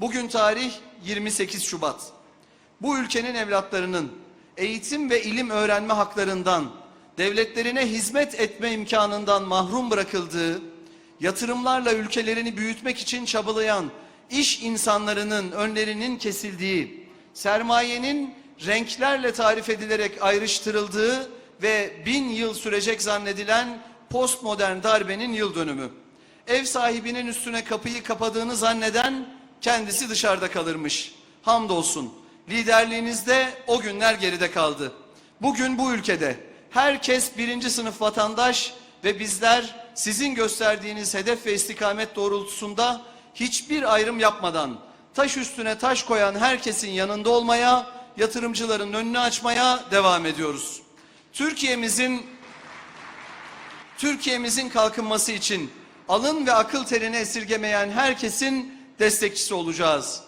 Bugün tarih 28 Şubat. Bu ülkenin evlatlarının eğitim ve ilim öğrenme haklarından, devletlerine hizmet etme imkanından mahrum bırakıldığı, yatırımlarla ülkelerini büyütmek için çabalayan iş insanlarının önlerinin kesildiği, sermayenin renklerle tarif edilerek ayrıştırıldığı ve bin yıl sürecek zannedilen postmodern darbenin yıl dönümü. Ev sahibinin üstüne kapıyı kapadığını zanneden kendisi dışarıda kalırmış. Hamdolsun liderliğinizde o günler geride kaldı. Bugün bu ülkede herkes birinci sınıf vatandaş ve bizler sizin gösterdiğiniz hedef ve istikamet doğrultusunda hiçbir ayrım yapmadan taş üstüne taş koyan herkesin yanında olmaya, yatırımcıların önünü açmaya devam ediyoruz. Türkiye'mizin Türkiye'mizin kalkınması için alın ve akıl terini esirgemeyen herkesin destekçisi olacağız.